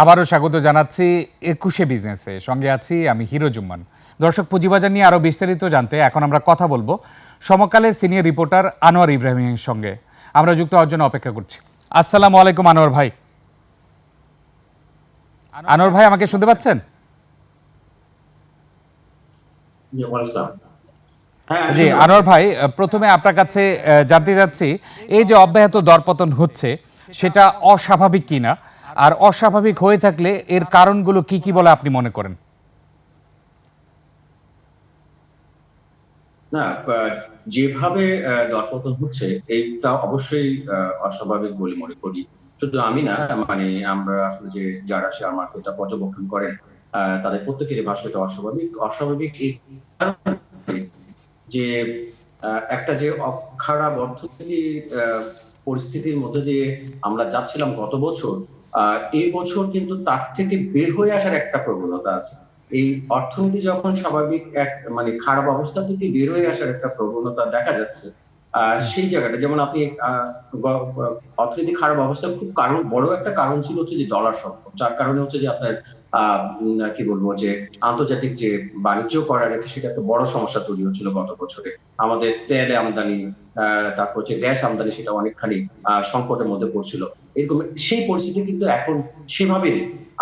আবারও স্বাগত জানাচ্ছি একুশে বিজনেসে সঙ্গে আছি আমি হিরো জুম্মান। দর্শক পুঁজিবাজার নিয়ে আরও বিস্তারিত জানতে এখন আমরা কথা বলব সমকালের সিনিয়র রিপোর্টার আনোয়ার ইব্রাহিমের সঙ্গে। আমরা যুক্ত হওয়ার জন্য অপেক্ষা করছি। আসসালামু আলাইকুম আনোয়ার ভাই। আনোয়ার ভাই আমাকে শুনতে পাচ্ছেন? জি। হ্যাঁ। আনোয়ার ভাই প্রথমে আপনার কাছে জানতে চাচ্ছি এই যে অব্যাহত দরপতন হচ্ছে সেটা অস্বাভাবিক কিনা? আর অস্বাভাবিক হয়ে থাকলে এর কারণগুলো কি কি বলে আপনি মনে করেন? না যেভাবে দরপতন হচ্ছে এইটা অবশ্যই অস্বাভাবিক বলে মনে করি। শুধু আমি না মানে আমরা আসলে যে যারা শেয়ার মার্কেটটা পর্যবেক্ষণ করেন আহ, তাদের প্রত্যেকের ভাষা এটা অস্বাভাবিক অস্বাভাবিক এই যে একটা যে অ- খারাপ অর্থনীতি আহ, পরিস্থিতির মধ্যে দিয়ে আমরা যাচ্ছিলাম গত বছর এই বছর কিন্তু তার থেকে বের হয়ে আসার একটা প্রবণতা আছে। এই অর্থনীতি যখন স্বাভাবিক এক মানে খারাপ অবস্থা থেকে বের হয়ে আসার একটা প্রবণতা দেখা যাচ্ছে সেই জায়গাটা, যেমন আপনি অর্থনীতি খারাপ অবস্থা, খুব কারণ, বড় একটা কারণ ছিল হচ্ছে যে ডলার সংকট যার কারণে হচ্ছে যে আপনার কি বলব, যে আন্তর্জাতিক যে বাণিজ্য করার একটা সেটা একটা বড় সমস্যা তৈরি হচ্ছিল গত বছরে। আমাদের তেল আমদানি তারপর হচ্ছে গ্যাস আমদানি সেটা অনেকখানি সংকটের মধ্যে পড়ছিল। এরকম সেই পরিস্থিতি কিন্তু এখন সেভাবে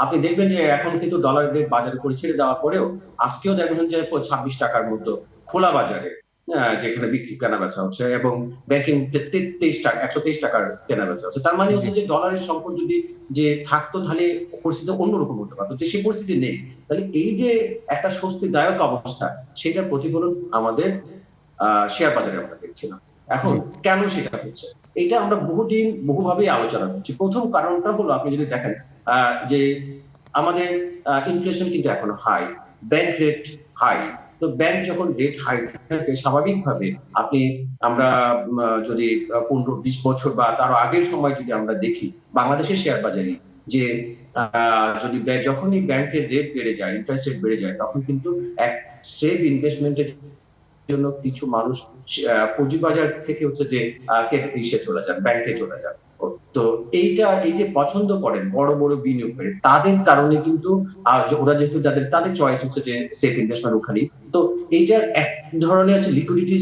আপনি দেখবেন যে এখন কিন্তু ডলার রেট বাজারে করে ছেড়ে দেওয়ার পরেও আজকেও দেখবেন যে ছাব্বিশ টাকার মতো খোলা বাজারে যেখানে বিক্রি কেনা বেচা হচ্ছে এবং ব্যাংকিং তেইশ টাকা একশো তেইশ টাকার কেনা বেচা হচ্ছে। তার মানে হচ্ছে যে ডলারের সংকট যদি যে থাকতো তাহলে পরিস্থিতি অন্যরকম হতে পারতো। তো সেই পরিস্থিতি নেই। তাহলে এই যে একটা স্বস্তিদায়ক অবস্থা সেটা প্রতিফলন আমাদের আহ শেয়ার বাজারে আমরা দেখছিলাম এখন কেন সেটা হচ্ছে? এটা আমরা বহুদিন বহুভাবেই আলোচনা করছি। প্রথম কারণটা হলো আপনি যদি দেখেন আহ, যে আমাদের ইনফ্লেশন কিন্তু এখনও হাই ব্যাংক রেট হাই তো ব্যাংক যখন রেট হাই থাকে স্বাভাবিকভাবে আপনি আমরা যদি পনেরো বিশ বছর বা তারও আগের সময় যদি আমরা দেখি বাংলাদেশের শেয়ার বাজারে যে যদি যখনই ব্যাংকের রেট বেড়ে যায় ইন্টারেস্ট রেট বেড়ে যায় তখন কিন্তু এক সেভ ইনভেস্টমেন্টের জন্য কিছু মানুষ আহ, পুঁজিবাজার থেকে হচ্ছে যে ইসে চলে যান ব্যাংকে চলে যান। তো এইটা, এই যে পছন্দ করেন বড় বড় বিনিয়োগ তাদের কারণে কিন্তু ওরা যেহেতু যাদের, তাদের চয়েস হচ্ছে যে সেফ ইনভেস্টমেন্ট ওখানেই। তো এইটার এক ধরনের হচ্ছে লিকুইডিটি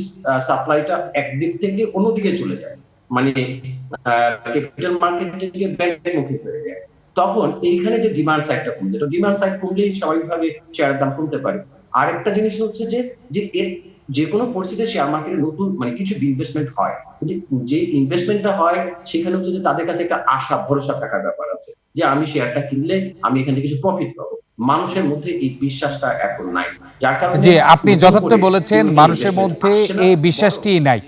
সাপ্লাইটা একদিক থেকে অন্যদিকে চলে যায়। মানে ক্যাপিটাল মার্কেট থেকে ব্যাংকের মুখে হয়ে যায়। তখন এইখানে যে ডিমান্ড সাইডটা কমবে তো ডিমান্ড সাইড কমলেই স্বাভাবিকভাবে শেয়ারের দাম কমতে পারে। আরেকটা জিনিস হচ্ছে যে যে এর যে কোনো পরিস্থিতিতে শেয়ার মার্কেটে নতুন মানে কিছু ইনভেস্টমেন্ট হয়। যে ইনভেস্টমেন্টটা হয় সেখানে হচ্ছে যে তাদের কাছে একটা আশা ভরসা থাকার ব্যাপার আছে যে আমি শেয়ারটা কিনলে আমি এখান থেকে কিছু প্রফিট পাবো। মানুষের মধ্যে এই বিশ্বাসটা এখন নাই। যার কারণে জি আপনি যথার্থ বলেছেন মানুষের মধ্যে এই বিশ্বাসটি নাই।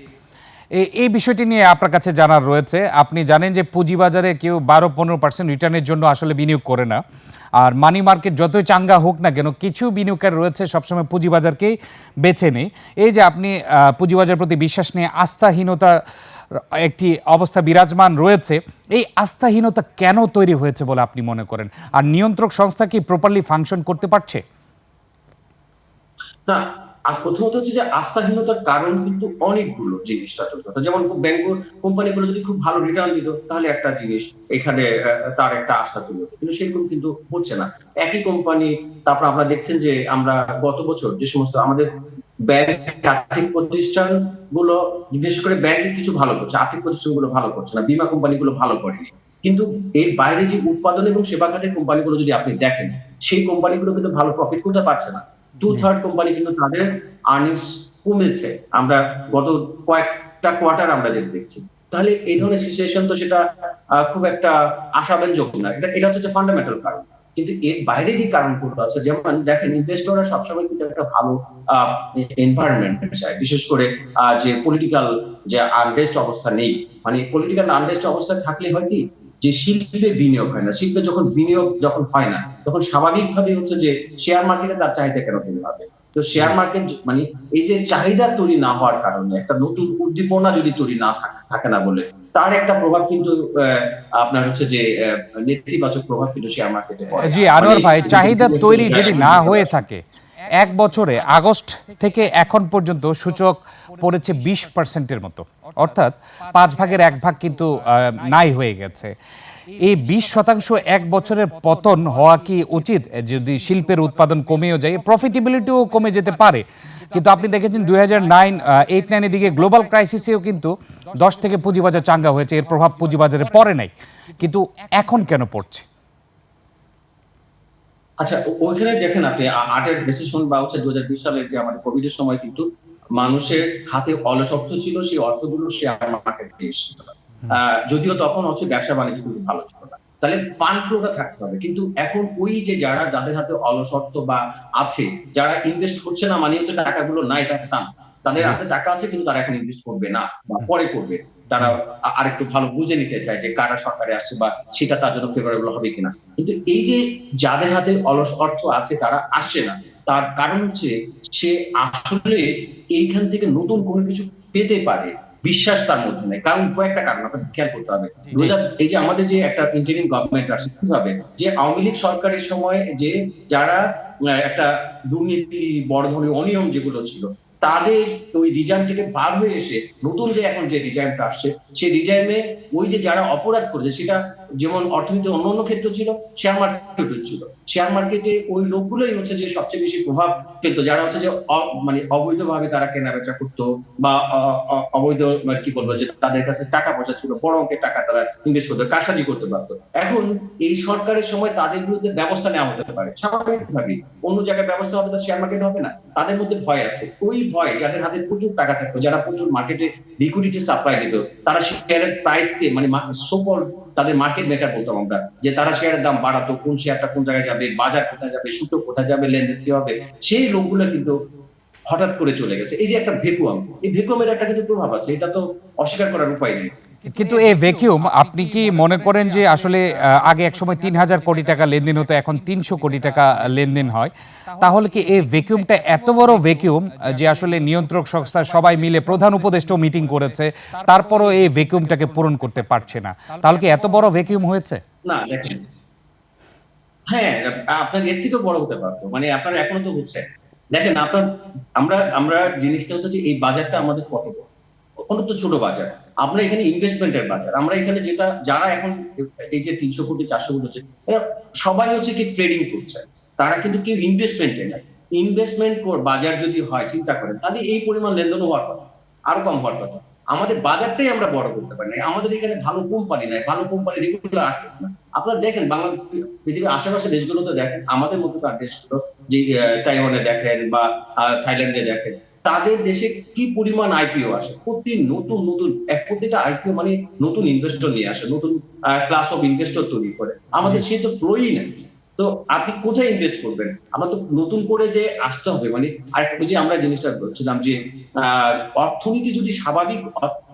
এই- বিষয়টি নিয়ে আপনার কাছে জানার রয়েছে। আপনি জানেন যে পুঁজিবাজারে কেউ বারো পনেরো পার্সেন্ট রিটার্নের জন্য আসলে বিনিয়োগ করে না। আর মানি মার্কেট যতই চাঙ্গা হোক না কেন কিছু বিনিয়োগকারী রয়েছে সবসময় পুঁজিবাজারকেই বেছে নেই এই যে আপনি আহ, পুঁজিবাজারের প্রতি বিশ্বাস নিয়ে আস্থাহীনতা একটি অবস্থা বিরাজমান রয়েছে এই আস্থাহীনতা কেন তৈরি হয়েছে বলে আপনি মনে করেন? আর নিয়ন্ত্রক সংস্থা কি প্রপারলি ফাংশন করতে পারছে? না আর প্রথমত হচ্ছে যে আস্থাহীনতার কারণ কিন্তু অনেকগুলো জিনিসটা তৈরি যেমন ব্যাংক কোম্পানিগুলো যদি খুব ভালো রিটার্ন দিত, তাহলে একটা জিনিস এখানে তার একটা আস্থা হতো কিন্তু সেরকম কিন্তু হচ্ছে না। একই কোম্পানি, তারপর আমরা দেখছেন যে আমরা গত বছর যে সমস্ত আমাদের ব্যাংক আর্থিক প্রতিষ্ঠানগুলো বিশেষ করে ব্যাংকে কিছু ভালো করছে, আর্থিক প্রতিষ্ঠানগুলো ভালো করছে না, বীমা কোম্পানিগুলো ভালো করেনি। কিন্তু এর বাইরে যে উৎপাদন এবং সেবা খাতের কোম্পানিগুলো যদি আপনি দেখেন, সেই কোম্পানিগুলো কিন্তু ভালো প্রফিট করতে পারছে না। টু থার্ড কোম্পানি কিন্তু তাদের আর্নিংস কমেছে। আমরা গত কয়েকটা কোয়ার্টার আমরা যেটা দেখছি। তাহলে এই ধরনের সিচুয়েশন তো সেটা খুব একটা আশাব্যঞ্জক না। এটা এটা হচ্ছে ফান্ডামেন্টাল কারণ। কিন্তু এর বাইরে যে কারণগুলো আছে, যেমন দেখেন ইনভেস্টররা সবসময় কিন্তু একটা ভালো এনভায়রনমেন্ট চায়। বিশেষ করে যে পলিটিক্যাল যে আনরেস্ট অবস্থা নেই। মানে পলিটিক্যাল আনরেস্ট অবস্থা থাকলে হয় কি যে শিল্পে বিনিয়োগ হয় না শিল্পে যখন বিনিয়োগ যখন হয় না তখন স্বাভাবিকভাবে হচ্ছে যে শেয়ার মার্কেটে তার চাহিদা কেন তৈরি হবে? তো শেয়ার মার্কেট মানে এই যে চাহিদা তৈরি না হওয়ার কারণে একটা নতুন উদ্দীপনা যদি তৈরি না থাকে না বলে তার একটা প্রভাব কিন্তু আপনার হচ্ছে যে নেতিবাচক প্রভাব কিন্তু শেয়ার মার্কেটে জি আনোয়ার মানে ভাই চাহিদা তৈরি যদি না হয়ে থাকে এক বছরে আগস্ট থেকে এখন পর্যন্ত সূচক পড়েছে বিশ পার্সেন্টের মতো। অর্থাৎ পাঁচ ভাগের এক ভাগ কিন্তু নাই হয়ে গেছে। এই বিশ শতাংশ এক বছরের পতন হওয়া কি উচিত? যদি শিল্পের উৎপাদন কমেও যায় প্রফিটেবিলিটিও কমে যেতে পারে। কিন্তু আপনি দেখেছেন দুই হাজার নাইন এইট নাইনের দিকে গ্লোবাল ক্রাইসিসেও কিন্তু দশ থেকে পুঁজিবাজার চাঙ্গা হয়েছে। এর প্রভাব পুঁজিবাজারে পড়ে নাই। কিন্তু এখন কেন পড়ছে? আচ্ছা ওইখানে দেখেন আপনি, আ- আটের ডিসিশন বা হচ্ছে দু হাজার বিশ সালের যে আমাদের কোভিড এর সময় কিন্তু মানুষের হাতে অলস অর্থ ছিল সেই অর্থগুলো শেয়ার মার্কেটে এসেছিল। যদিও তখন হচ্ছে ব্যবসা বাণিজ্য কিন্তু ভালো ছিল না। তাহলে পান ফ্লোটা থাকতে হবে। কিন্তু এখন ওই যে যারা যাদের হাতে অলস অর্থ বা আছে যারা ইনভেস্ট করছে না মানে হচ্ছে টাকাগুলো নাই তার তা তাদের হাতে টাকা আছে কিন্তু তারা এখন ইনভেস্ট করবে না বা পরে করবে। তারা আর একটু ভালো বুঝে নিতে চায় যে কারা সরকারে আসছে বা সেটা তার জন্য ফেভারেবল হবে কিনা। কিন্তু এই যে যাদের হাতে অলস অর্থ আছে তারা আসছে না তার কারণ হচ্ছে সে আসলে এইখান থেকে নতুন কোনো কিছু পেতে পারে। বিশ্বাস তার মধ্যে নেই। কারণ কয়েকটা কারণ আপনাকে খেয়াল করতে হবে। দু এই যে আমাদের যে একটা ইন্টারিম গভর্নমেন্ট আসছে কি হবে? যে আওয়ামী লীগ সরকারের সময় যে যারা একটা দুর্নীতি বড় ধরনের অনিয়ম যেগুলো ছিল তাদের ওই রিজাইন থেকে বার হয়ে এসে নতুন যে এখন যে রিজাইনটা আসছে সেই রিজাইনে ওই যে যারা অপরাধ করেছে সেটা যেমন অর্থনীতির অন্য অন্য ক্ষেত্র ছিল শেয়ার মার্কেটও ছিল। শেয়ার মার্কেটে ওই লোকগুলোই হচ্ছে যে সবচেয়ে বেশি প্রভাব ফেলতো, যারা হচ্ছে যে মানে অবৈধভাবে তারা কেনা বেচা করতো বা অবৈধ কি বলব যে তাদের কাছে টাকা পয়সা ছিল, বড় অঙ্কের টাকা তারা ইনভেস্ট করতো, কারসাজি করতে পারতো। এখন এই সরকারের সময় তাদের বিরুদ্ধে ব্যবস্থা নেওয়া হতে পারে, স্বাভাবিকভাবেই। অন্য জায়গায় ব্যবস্থা হবে তো শেয়ার মার্কেট হবে না, তাদের মধ্যে ভয় আছে। ওই ভয় যাদের হাতে প্রচুর টাকা থাকতো, যারা প্রচুর মার্কেটে লিকুইডিটি সাপ্লাই দিত, তারা শেয়ারের প্রাইসকে মানে সোকল তাদের মার্কেট মেকার বলতাম আমরা, যে তারা শেয়ারের দাম বাড়াতো, কোন শেয়ারটা কোন জায়গায় যাবে, বাজার কোথায় যাবে, সূচক কোথায় যাবে, লেনদেন কি হবে, সেই লোকগুলো কিন্তু হঠাৎ করে চলে গেছে। এই যে একটা ভেকুয়াম, এই ভেকুয়ামের একটা কিন্তু প্রভাব আছে, এটা তো অস্বীকার করার উপায় নেই। কিন্তু এই ভ্যাকিউম আপনি কি মনে করেন যে আসলে আগে একসময় তিন হাজার কোটি টাকা লেনদেন হতো, এখন তিনশো কোটি টাকা লেনদেন হয়? তাহলে কি এই ভ্যাকিউমটা এত বড় ভ্যাকিউম যে আসলে নিয়ন্ত্রক সংস্থা সবাই মিলে প্রধান উপদেষ্টাও মিটিং করেছে, তারপরও এই ভ্যাকিউমটাকে পূরণ করতে পারছে না? তাহলে কি এত বড় ভ্যাকিউম হয়েছে? না হ্যাঁ আপনার এর থেকেও বড় হতে পারতো। মানে আপনার এখনও তো হচ্ছে। দেখেন, আপনার, আমরা আমরা জিনিসটা হচ্ছে যে এই বাজারটা আমাদের কত বড় তো ছোট বাজার। আমরা এখানে ইনভেস্টমেন্টের বাজার আমরা এখানে যেটা, যারা এখন এই যে তিনশো কোটি, চারশো কোটি হচ্ছে সবাই হচ্ছে কি ট্রেডিং করছে। তারা কিন্তু কেউ ইনভেস্টমেন্টে নাই। ইনভেস্টমেন্ট বাজার যদি হয়, চিন্তা করেন, তাহলে এই পরিমাণ লেনদেন হওয়ার কথা, আরও কম হওয়ার কথা। আমাদের বাজারটাই আমরা বড় করতে পারি না আমাদের এখানে ভালো কোম্পানি নাই, ভালো কোম্পানি রেগুলার আসতেছে না। আপনারা দেখেন বাংলা পৃথিবীর আশেপাশে দেশগুলোতে দেখেন, আমাদের মতো তার দেশগুলো যে তাইওয়ানে দেখেন বা থাইল্যান্ডে দেখেন তাদের দেশে কি পরিমাণ আইপিও আসে? প্রতি নতুন নতুন এক প্রতিটা আইপিও মানে নতুন ইনভেস্টর নিয়ে আসে নতুন ক্লাস অফ ইনভেস্টর তৈরি করে। আমাদের সে তো ফ্লোই নেই। তো আপনি কোথায় ইনভেস্ট করবেন? আমরা তো নতুন করে যে আসতে হবে মানে আর যে আমরা জিনিসটা বলছিলাম যে অর্থনীতি যদি স্বাভাবিক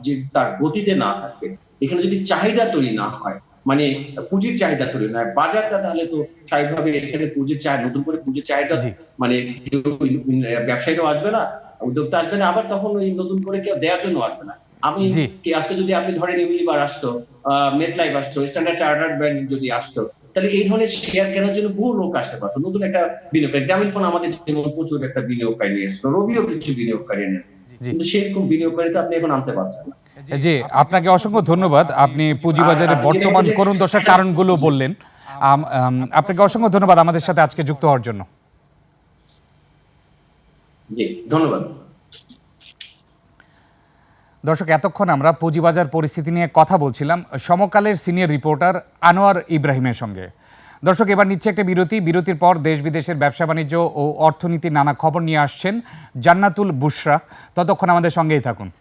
যে তার গতিতে না থাকে এখানে যদি চাহিদা তৈরি না হয় মানে পুঁজির চাহিদা তৈরি না হয় বাজারটা তাহলে তো স্বাভাবিকভাবে এখানে পুঁজির চাহিদা নতুন করে পুঁজির চাহিদা। মানে ব্যবসায়ীরাও আসবে না উদ্যোক্তা আসবে না আবার তখন ওই নতুন করে কেউ দেওয়ার জন্য আসবে না। আমি কি আজকে যদি আপনি ধরেন ইউনিলিভার আসতো মেট লাইফ আসতো স্ট্যান্ডার্ড চার্টার্ড ব্যাংক যদি আসতো তাহলে এই ধরনের শেয়ার কেনার জন্য বহু লোক আসতে পারতো। নতুন একটা বিনিয়োগ গ্রামীণ ফোন আমাদের যেমন প্রচুর একটা বিনিয়োগকারী নিয়ে এসেছিল রবিও কিছু বিনিয়োগকারী এনেছে। কিন্তু সেরকম বিনিয়োগকারী তো আপনি এখন আনতে পারছেন না। জি আপনাকে অসংখ্য ধন্যবাদ। আপনি পুঁজিবাজারে বর্তমান করুণ দশার কারণগুলো বললেন। আপনাকে অসংখ্য ধন্যবাদ আমাদের সাথে আজকে যুক্ত হওয়ার জন্য। ধন্যবাদ। দর্শক, এতক্ষণ আমরা পুঁজিবাজার পরিস্থিতি নিয়ে কথা বলছিলাম সমকালের সিনিয়র রিপোর্টার আনোয়ার ইব্রাহিমের সঙ্গে। দর্শক, এবার নিচ্ছে একটা বিরতি। বিরতির পর দেশ বিদেশের ব্যবসা বাণিজ্য ও অর্থনীতির নানা খবর নিয়ে আসছেন জান্নাতুল বুশরা। ততক্ষণ আমাদের সঙ্গেই থাকুন।